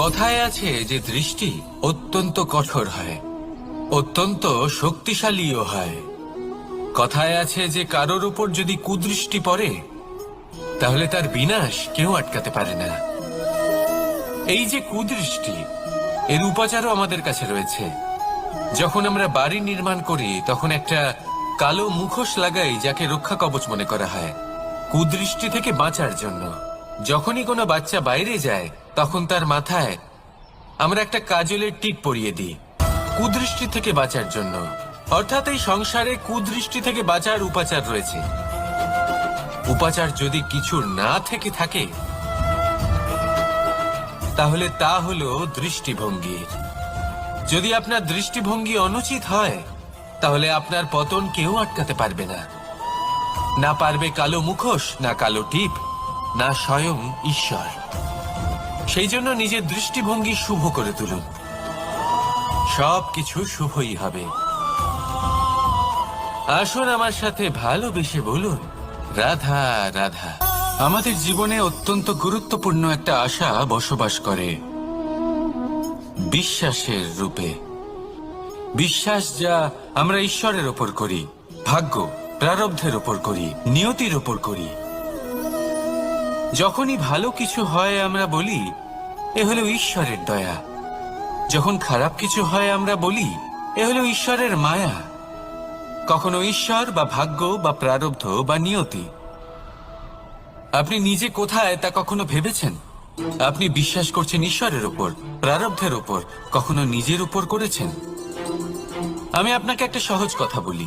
কথায় আছে যে দৃষ্টি অত্যন্ত কঠোর হয়, অত্যন্ত শক্তিশালীও হয়। কথায় আছে যে কারোর উপর যদি কুদৃষ্টি পড়ে, তাহলে তার বিনাশ কেউ আটকাতে পারে না। এই যে কুদৃষ্টি, এর উপাচারও আমাদের কাছে রয়েছে। যখন আমরা বাড়ি নির্মাণ করি, তখন একটা কালো মুখোশ লাগাই যাকে রক্ষা কবচ মনে করা হয়, কুদৃষ্টি থেকে বাঁচার জন্য। যখনই কোনো বাচ্চা বাইরে যায় তখন তার মাথায়, আমরা একটা কাজলের টিপ পরিয়ে দিই, কুদৃষ্টি থেকে বাঁচার জন্য। অর্থাৎ এই সংসারে কুদৃষ্টি থেকে বাঁচার উপাচার রয়েছে। উপাচার যদি কিছু না থেকে থাকে, তাহলে তা হলো দৃষ্টিভঙ্গির যদি আপনার দৃষ্টিভঙ্গি অনুচিত হয়, তাহলে আপনার পতন কেউ আটকাতে পারবে না। না পারবে কালো মুখোশ, না কালো টিপ, না স্বয়ং ঈশ্বর। সেই জন্য নিজের দৃষ্টিভঙ্গি শুভ করে তুলুন। সব কিছু শুভই হবে। আসুন আমার সাথে ভালোবেসে বলুন, রাধা রাধা। আমাদের জীবনে অত্যন্ত গুরুত্বপূর্ণ একটা আশা বসবাস করে। বিশ্বাসের রূপে। বিশ্বাস যা আমরা ঈশ্বরের ওপর করি, ভাগ্য প্রারব্ধের ওপর করি, নিয়তির ওপর করি। যখনই ভালো কিছু হয় আমরা বলি, এ হলো ঈশ্বরের দয়া। যখন খারাপ কিছু হয় আমরা বলি, এ হলো ঈশ্বরের মায়া। কখনো ঈশ্বর বা ভাগ্য বা প্রারব্ধ বা নিয়তি। আপনি নিজে কোথায় তা কখনো ভেবেছেন? আপনি বিশ্বাস করছেন ঈশ্বরের উপর, প্রারব্ধের উপর, কখনো নিজের উপর করেছেন? আমি আপনাকে একটা সহজ কথা বলি।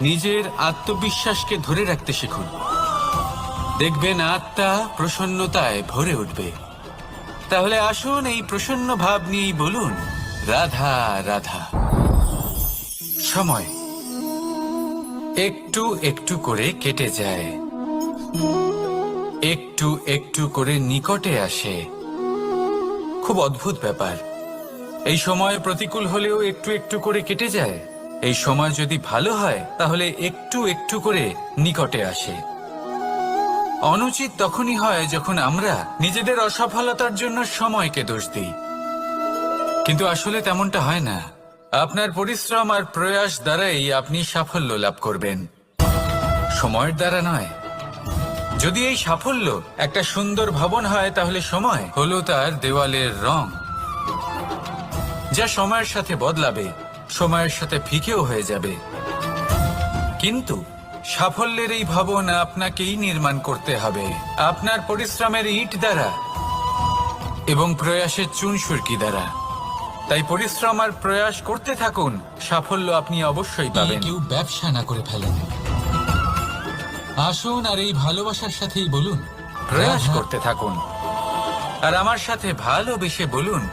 নিজের আত্মবিশ্বাসকে ধরে রাখতে শিখুন। দেখবেন আত্মা প্রসন্নতায় ভরে উঠবে। তাহলে আসুন এই প্রসন্ন ভাব নিয়েই বলুন, রাধা রাধা। সময়। একটু একটু করে কেটে যায়। একটু একটু করে নিকটে আসে। খুব অদ্ভুত ব্যাপার। এই সময় প্রতিকূল হলেও একটু একটু করে কেটে যায়। এই সময় যদি ভালো হয়, তাহলে একটু একটু করে নিকটে আসে। অনুচিত তখনই হয় যখন আমরা নিজেদের অসফলতার জন্য সময়কে দোষ দিই। কিন্তু আসলে তেমনটা হয় না। আপনার পরিশ্রম আর প্রয়াস দ্বারাই আপনি সাফল্য লাভ করবেন। সময়ের দ্বারা নয়। যদি এই সাফল্য একটা সুন্দর ভবন হয়, তাহলে সময় হলো তার দেওয়ালের রং, যা সময়ের সাথে বদলাবে। সময়ের সাথে ফিকেও হয়ে যাবে। কিন্তু সাফল্যের এই ভবন আপনাকেই নির্মাণ করতে হবে। আপনার পরিশ্রমের ইট দ্বারা এবং প্রয়াসের চুন সুরকি দ্বারা। তাই পরিশ্রম আর প্রয়াস করতে থাকুন। সাফল্য আপনি অবশ্যই পাবেন। কেউ ব্যবসা না করে ফেলেন। আসুন আর এই ভালোবাসার সাথেই বলুন। প্রয়াস করতে থাকুন। আর আমার সাথে ভালোবেসে বলুন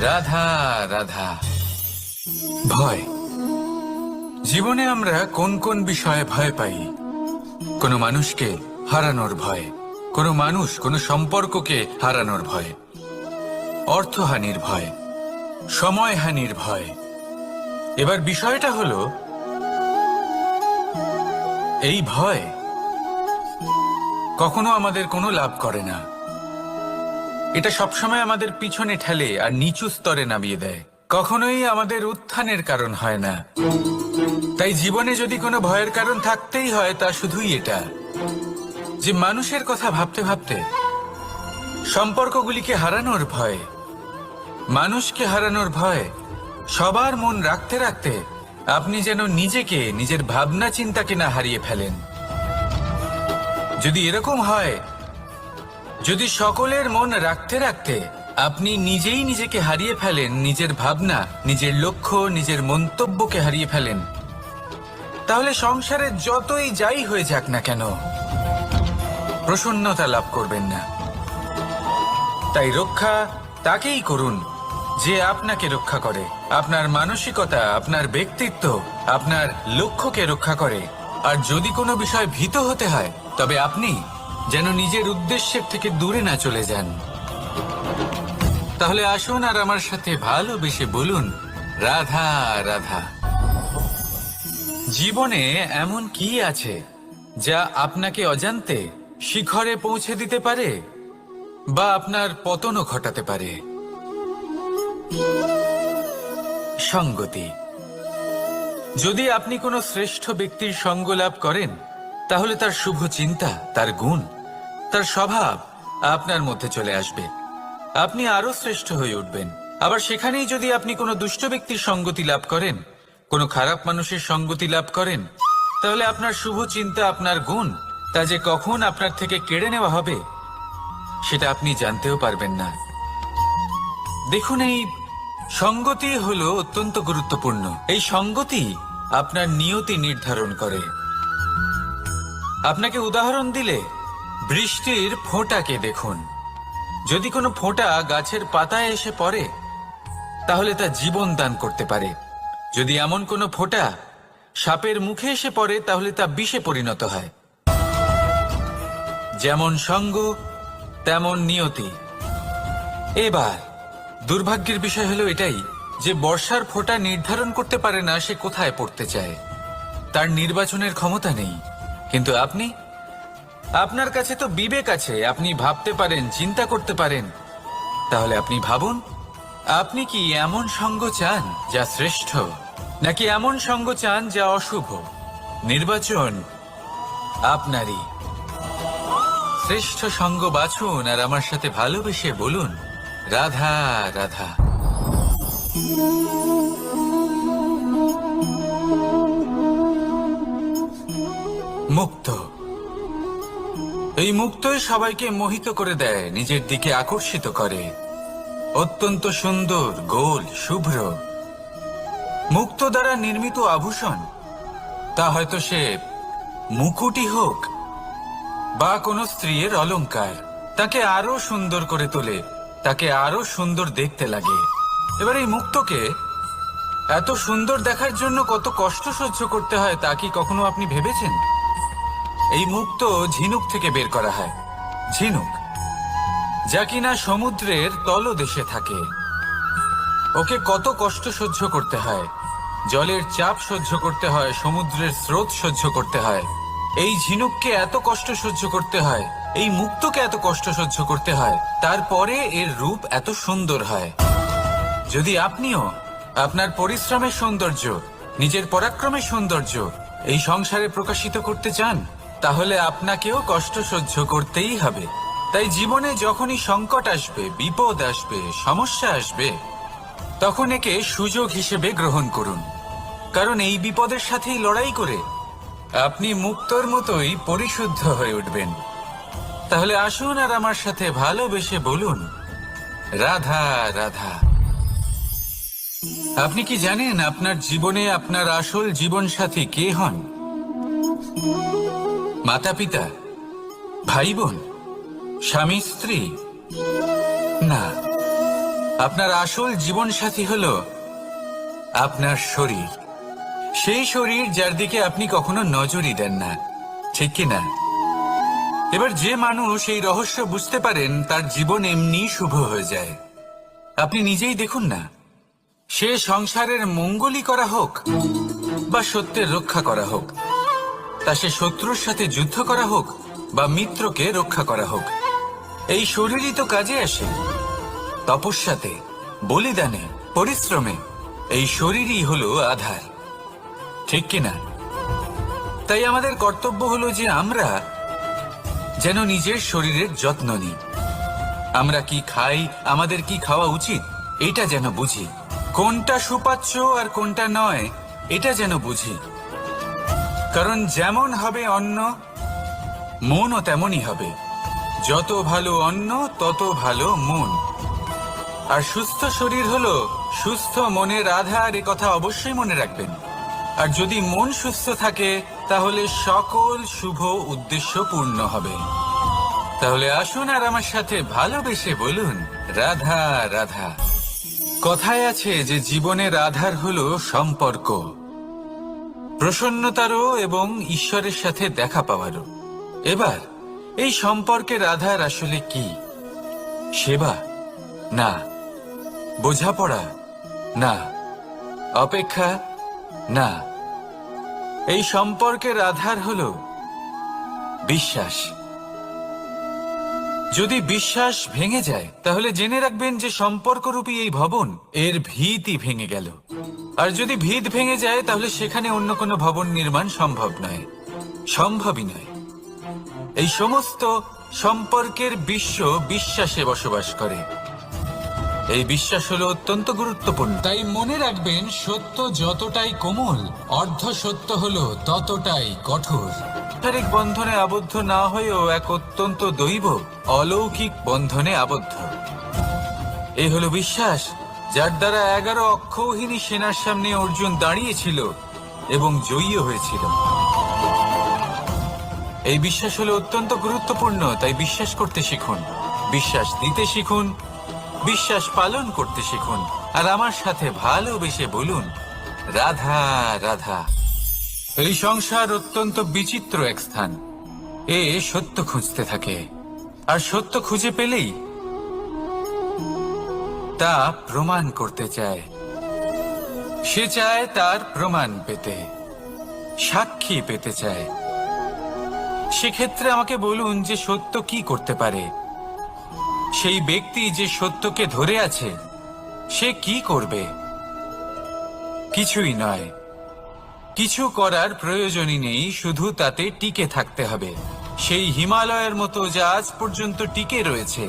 রাধা রাধা। ভয়। জীবনে আমরা কোন কোন বিষয়ে ভয় পাই? কোনো মানুষকে হারানোর ভয়, কোনো মানুষ, কোনো সম্পর্ককে হারানোর ভয়, অর্থহানির ভয়, সময়হানির ভয়। এবার বিষয়টা হলো, এই ভয় কখনো আমাদের কোনো লাভ করে না। এটা সবসময় আমাদের পিছনে ঠেলে আর নিচু স্তরে নামিয়ে দেয়। কখনোই আমাদের উত্থানের কারণ হয় না। তাই জীবনে যদি কোনো ভয়ের কারণ থাকতেই হয়, তা শুধুই এটা যে মানুষের কথা ভাবতে ভাবতে সম্পর্কগুলিকে হারানোর ভয়, মানুষকে হারানোর ভয়, সবার মন রাখতে রাখতে আপনি যেন নিজেকে, নিজের ভাবনা চিন্তাকে না হারিয়ে ফেলেন। যদি এরকম হয়, যদি সকলের মন রাখতে রাখতে আপনি নিজেই নিজেকে হারিয়ে ফেলেন, নিজের ভাবনা, নিজের লক্ষ্য, নিজের মন্তব্যকে হারিয়ে ফেলেন। তাহলে সংসারে যতই যাই হয়ে যাক না কেন, প্রসন্নতা লাভ করবেন না। তাই রক্ষা তাকেই করুন, যে আপনাকে রক্ষা করে। আপনার মানসিকতা, আপনার ব্যক্তিত্ব, আপনার লক্ষ্যকে রক্ষা করে। আর যদি কোনো বিষয় ভীত হতে হয়, তবে আপনি যেন নিজের উদ্দেশ্যের থেকে দূরে না চলে যান। তাহলে আসুন আর আমার সাথে ভালোবেসে বলুন, রাধা রাধা। জীবনে এমন কি আছে যা আপনাকে অজান্তে শিখরে পৌঁছে দিতে পারে বা আপনার পতনও ঘটাতে পারে? সঙ্গতি। যদি আপনি কোনো শ্রেষ্ঠ ব্যক্তির সঙ্গ লাভ করেন, তাহলে তার শুভ চিন্তা, তার গুণ, তার স্বভাব আপনার মধ্যে চলে আসবে। আপনি আরও শ্রেষ্ঠ হয়ে উঠবেন। আবার সেখানেই যদি আপনি কোনো দুষ্ট ব্যক্তির সঙ্গতি লাভ করেন, কোনো খারাপ মানুষের সঙ্গতি লাভ করেন, তাহলে আপনার শুভ চিন্তা, আপনার গুণ, তা যে কখন আপনার থেকে কেড়ে নেওয়া হবে, সেটা আপনি জানতেও পারবেন না। দেখুন, এই সঙ্গতি হলো অত্যন্ত গুরুত্বপূর্ণ। এই সঙ্গতি আপনার নিয়তি নির্ধারণ করে। আপনাকে উদাহরণ দিলে বৃষ্টির ফোঁটাকে দেখুন। যদি কোনো ফোঁটা গাছের পাতায় এসে পড়ে, তাহলে তা জীবন দান করতে পারে। যদি এমন কোনো ফোঁটা সাপের মুখে এসে পড়ে, তাহলে তা বিষে পরিণত হয়। যেমন সঙ্গ, তেমন নিয়তি। এবার, দুর্ভাগ্যের বিষয় হলো এটাই, যে বর্ষার ফোঁটা নির্ধারণ করতে পারে না, সে কোথায় পড়তে চায়। তার নির্বাচনের ক্ষমতা নেই। কিন্তু আপনি আপনার কাছে তো বিবেক আছে। আপনি ভাবতে পারেন, চিন্তা করতে পারেন। তাহলে আপনি ভাবুন, আপনি কি এমন সঙ্গ চান যা শ্রেষ্ঠ? নাকি এমন সঙ্গ চান যা অশুভ? নির্বাচন আপনারই। শ্রেষ্ঠ সঙ্গ বাছুন আর আমার সাথে ভালোবেসে বলুন, রাধা রাধা। মুক্ত। এই মুক্তই সবাইকে মোহিত করে দেয়, নিজের দিকে আকর্ষিত করে। অত্যন্ত সুন্দর, গোল, শুভ্র। মুক্ত দ্বারা নির্মিত আভূষণ, তা হয়তো সে মুকুটি হোক বা কোনো স্ত্রীর অলংকার তাকে আরও সুন্দর করে তোলে, তাকে আরও সুন্দর দেখতে লাগে। এবার এই মুক্তকে এত সুন্দর দেখার জন্য কত কষ্ট সহ্য করতে হয় তা কি কখনো আপনি ভেবেছেন? এই মুক্ত ঝিনুক থেকে বের করা হয়। ঝিনুক, যা কিনা সমুদ্রের তলদেশে থাকে। ওকে কত কষ্ট সহ্য করতে হয়। জলের চাপ সহ্য করতে হয়, সমুদ্রের স্রোত সহ্য করতে হয়। এই ঝিনুককে এত কষ্ট সহ্য করতে হয়, এই মুক্তকে এত কষ্ট সহ্য করতে হয়, তারপরে এর রূপ এত সুন্দর হয়। যদি আপনিও আপনার পরিশ্রমের সৌন্দর্য, নিজের পরাক্রমের সৌন্দর্য এই সংসারে প্রকাশিত করতে চান তাহলে আপনাকেও কষ্ট সহ্য করতেই হবে। তাই জীবনে যখনই সংকট আসবে, বিপদ আসবে, সমস্যা আসবে, তখন একে সুযোগ হিসেবে গ্রহণ করুন। কারণ এই বিপদের সাথেই লড়াই করে আপনি মুক্তর মতোই পরিশুদ্ধ হয়ে উঠবেন। তাহলে আসুন আর আমার সাথে ভালোবেসে বলুন, রাধা রাধা। আপনি কি জানেন আপনার জীবনে আপনার আসল জীবন সাথী কে হন? মাতা পিতা ভাই বোন স্বামী, স্ত্রী। না, আপনার আসল জীবন সাথী হল আপনার শরীর। সেই শরীর যার দিকে আপনি কখনো নজরই দেন না, ঠিক কি না? এবার যে মানুষ এই রহস্য বুঝতে পারেন, তার জীবন এমনি শুভ হয়ে যায়। আপনি নিজেই দেখুন না, সে সংসারের মঙ্গলই করা হোক বা সত্যের রক্ষা করা হোক। তা সে শত্রুর সাথে যুদ্ধ করা হোক বা মিত্রকে রক্ষা করা হোক। এই শরীরই তো কাজে আসে। তপস্যাতে, বলিদানে, পরিশ্রমে এই শরীরই হলো আধার। ঠিক কিনা তাই আমাদের কর্তব্য হলো যে আমরা যেন নিজের শরীরের যত্ন নিই। আমরা কি খাই, আমাদের কি খাওয়া উচিত, এটা যেন বুঝি। কোনটা সুপাচ্য আর কোনটা নয়, এটা যেন বুঝি। কারণ যেমন হবে অন্ন, মনও তেমনই হবে। যত ভালো অন্ন, তত ভালো মন। আর সুস্থ শরীর হলো সুস্থ মনের আধার, এ কথা অবশ্যই মনে রাখবেন। আর যদি মন সুস্থ থাকে, তাহলে সকল শুভ উদ্দেশ্য পূর্ণ হবে। তাহলে আসুন আর আমার সাথে ভালোবেসে বলুন, রাধা রাধা। কথায় আছে যে জীবনের আধার হলো সম্পর্ক। প্রসন্নতারও এবং ঈশ্বরের সাথে দেখা পাওয়ারও। এবার, এই সম্পর্কের আধার আসলে কি? সেবা? না। বোঝাপড়া? না। অপেক্ষা? না। এই সম্পর্কের আধার হল বিশ্বাস। যদি বিশ্বাস ভেঙে যায়, তাহলে জেনে রাখবেন যে সম্পর্করূপী এই ভবন, এর ভীতি ভেঙে গেল। আর যদি ভিত ভেঙে যায়, তাহলে সেখানে অন্য কোনো ভবন নির্মাণ সম্ভব নয়। সম্ভবই নয়। এই সমস্ত সম্পর্কের বিশ্ব বিশ্বাসে বসবাস করে। এই বিশ্বাস হলো অত্যন্ত গুরুত্বপূর্ণ। তাই মনে রাখবেন, সত্য যতটাই কোমল, অর্ধ সত্য হলো ততটাই কঠোর। সাংসারিক বন্ধনে আবদ্ধ না হয়েও এক অত্যন্ত দৈব, অলৌকিক বন্ধনে আবদ্ধ। এই হলো বিশ্বাস যার দ্বারা এগারো অক্ষৌহিনী সেনার সামনে অর্জুন দাঁড়িয়েছিল এবং জয়ী হয়েছিল। এই বিশ্বাস হলো অত্যন্ত গুরুত্বপূর্ণ, তাই বিশ্বাস করতে শিখুন। বিশ্বাস দিতে শিখুন, বিশ্বাস পালন করতে শিখুন, আর আমার সাথে ভালোবেসে বলুন, রাধা রাধা। এই সংসার অত্যন্ত বিচিত্র এক স্থান। এ সত্য খুঁজতে থাকে। আর সত্য খুঁজে পেলেই তা প্রমাণ করতে চায়। সে চায় তার প্রমাণ পেতে, সাক্ষী পেতে চায়। সেক্ষেত্রে আমাকে বলুন যে সত্য কি করতে পারে। সেই ব্যক্তি যে সত্যকে ধরে আছে, সে কি করবে? কিছুই নয়। কিছু করার প্রয়োজনই নেই, শুধু তাতে টিকে থাকতে হবে। সেই হিমালয়ের মতো যা আজ পর্যন্ত টিকে রয়েছে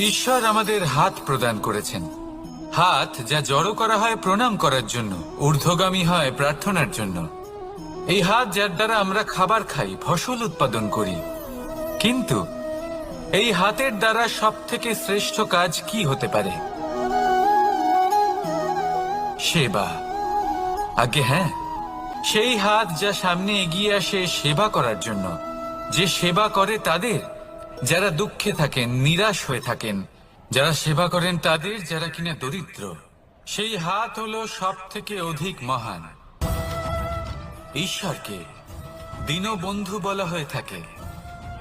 ঈশ্বর আমাদের হাত প্রদান করেছেন। হাত যা জড়ো করা হয় প্রণাম করার জন্য, ঊর্ধ্বগামী হয় প্রার্থনার জন্য। এই হাত যার দ্বারা আমরা খাবার খাই, ফসল উৎপাদন করি। কিন্তু এই হাতের দ্বারা সব থেকে শ্রেষ্ঠ কাজ কি হতে পারে? সেবা। আগে হ্যাঁ। সেই হাত যা সামনে এগিয়ে আসে সেবা করার জন্য। যে সেবা করে তাদের যারা দুঃখে থাকেন, নিরাশ হয়ে থাকেন, যারা সেবা করেন তাদের, যারা কিনা দরিদ্র, সেই হাত হলো সব থেকে অধিক মহান। ঈশ্বরকে দীনবন্ধু বলা হয়ে থাকে।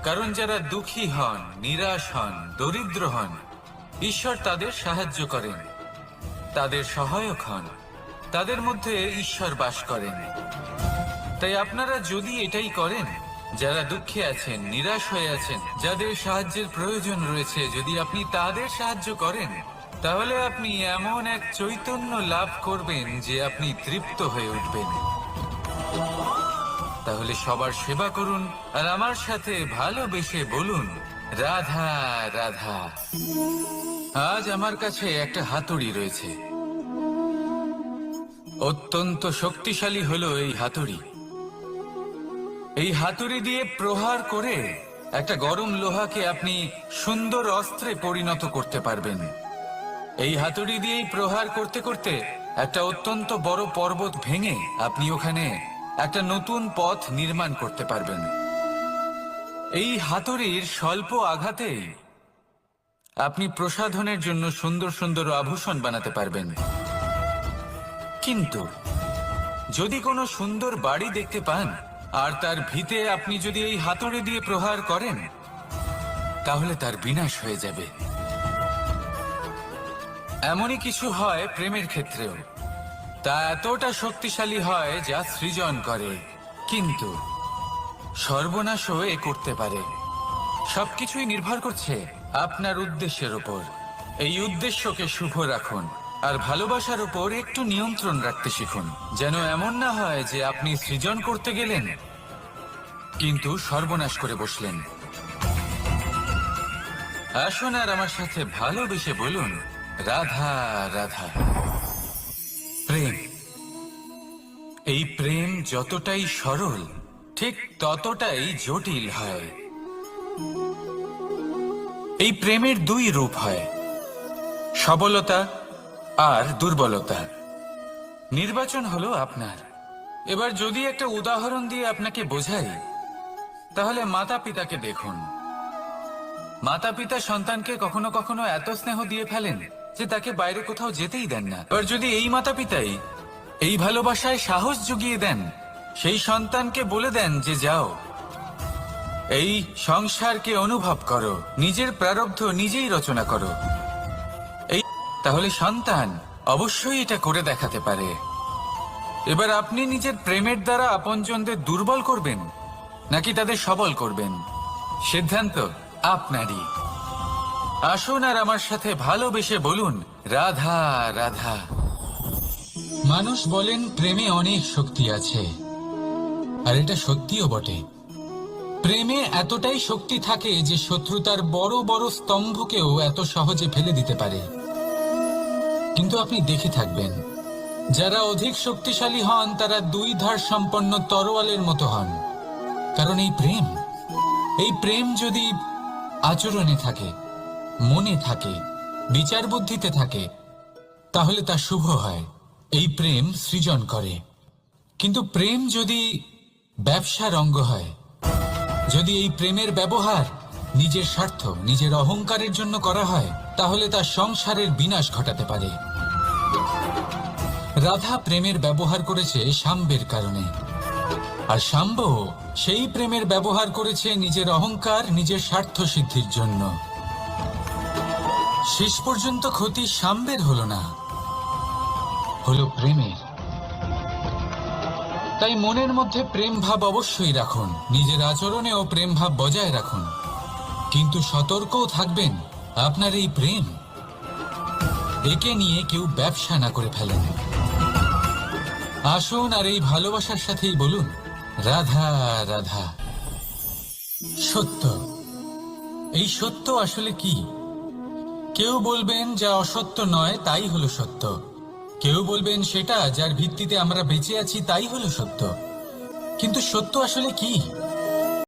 কারণ যারা দুঃখী হন, নিরাশ হন, দরিদ্র হন, ঈশ্বর তাদের সাহায্য করেন, তাদের সহায়ক হন, তাদের মধ্যে ঈশ্বর বাস করেন। তাই আপনারা যদি এটাই করেন যারা দুঃখে আছেন, নিরাশ হয়ে আছেন, যাদের সাহায্যের প্রয়োজন রয়েছে, যদি আপনি তাদের সাহায্য করেন, তাহলে আপনি এমন এক চৈতন্য লাভ করবেন যে আপনি তৃপ্ত হয়ে উঠবেন। তাহলে সবার সেবা করুন আর আমার সাথে ভালোবেসে বলুন, রাধা রাধা। আজ আমার কাছে একটা হাতুড়ি রয়েছে। অত্যন্ত শক্তিশালী হলো এই হাতুড়ি। এই হাতুড়ি দিয়ে প্রহার করে একটা গরম লোহাকে আপনি সুন্দর অস্ত্রে পরিণত করতে পারবেন। এই হাতুড়ি দিয়েই প্রহার করতে করতে একটা অত্যন্ত বড় পর্বত ভেঙে আপনি ওখানে একটা নতুন পথ নির্মাণ করতে পারবেন। এই হাতুড়ির স্বল্প আঘাতেই আপনি প্রসাধনের জন্য সুন্দর সুন্দর আভূষণ বানাতে পারবেন। কিন্তু যদি কোনো সুন্দর বাড়ি দেখতে পান আর তার ভিতে আপনি যদি এই হাতুড়ি দিয়ে প্রহার করেন, তাহলে তার বিনাশ হয়ে যাবে। এমনই কিছু হয় প্রেমের ক্ষেত্রেও। তা এতটা শক্তিশালী হয় যা সৃজন করে। কিন্তু সর্বনাশও এ করতে পারে। সবকিছুই নির্ভর করছে আপনার উদ্দেশ্যের ওপর। এই উদ্দেশ্যকে শুভ রাখুন। আর ভালোবাসার উপর একটু নিয়ন্ত্রণ রাখতে শিখুন। যেন এমন না হয় যে আপনি সৃজন করতে গেলেন, কিন্তু সর্বনাশ করে বসলেন। আসুন আর আমার সাথে ভালোবেসে বলুন, রাধা রাধা। প্রেম। এই প্রেম যতটাই সরল, ঠিক ততটাই জটিল হয়। এই প্রেমের দুই রূপ হয়। সবলতা আর দুর্বলতা। নির্বাচন হলো আপনার। এবার যদি একটা উদাহরণ দিয়ে আপনাকে বোঝাই, তাহলে মাতা পিতাকে দেখুন। মাতা পিতা সন্তানকে কখনো কখনো এত স্নেহ দিয়ে ফেলেন যে তাকে বাইরে কোথাও যেতেই দেন না। এবার যদি এই মাতা পিতাই এই ভালোবাসায় সাহস জুগিয়ে দেন, সেই সন্তানকে বলে দেন যে যাও, এই সংসারকে অনুভব করো, নিজের প্রারব্ধ নিজেই রচনা করো। তাহলে সন্তান অবশ্যই এটা করে দেখাতে পারে। এবার আপনি নিজের প্রেমের দ্বারা আপনজনদের দুর্বল করবেন, নাকি তাদের সবল করবেন? সিদ্ধান্ত আপনারই। আসুন আর আমার সাথে ভালোবেসে বলুন, রাধা রাধা। মানুষ বলেন, প্রেমে অনেক শক্তি আছে, আর এটা সত্যিও বটে। প্রেমে এতটাই শক্তি থাকে যে শত্রুতার বড় বড় স্তম্ভকেও এত সহজে ফেলে দিতে পারে। কিন্তু আপনি দেখে থাকবেন, যারা অধিক শক্তিশালী হন, তারা দুই ধার সম্পন্ন তরোয়ালের মতো হন। কারণ এই প্রেম এই প্রেম যদি আচরণে থাকে, মনে থাকে, বিচার বুদ্ধিতে থাকে, তাহলে তা শুভ হয়। এই প্রেম সৃজন করে। কিন্তু প্রেম যদি ব্যবসার অঙ্গ হয়, যদি এই প্রেমের ব্যবহার নিজের স্বার্থ, নিজের অহংকারের জন্য করা হয় তাহলে তা সংসারের বিনাশ ঘটাতে পারে। রাধা প্রেমের ব্যবহার করেছে সাম্বের কারণে। আর শাম্ব সেই প্রেমের ব্যবহার করেছে নিজের অহংকার, নিজের স্বার্থ সিদ্ধির জন্য। শেষ পর্যন্ত ক্ষতি সাম্বের হলো না, হলো প্রেমের। তাই মনের মধ্যে প্রেম ভাব অবশ্যই রাখুন, নিজের আচরণেও প্রেম ভাব বজায় রাখুন। কিন্তু সতর্কও থাকবেন। আপনার এই প্রেম একে নিয়ে কেউ ব্যবসা না করে ফেলেন। আসুন আর এই ভালোবাসার সাথেই বলুন, রাধা রাধা। সত্য। এই সত্য আসলে কি? কেউ বলবেন যা অসত্য নয়, তাই হলো সত্য। কেউ বলবেন সেটা যার ভিত্তিতে আমরা বেঁচে আছি, তাই হলো সত্য। কিন্তু সত্য আসলে কি?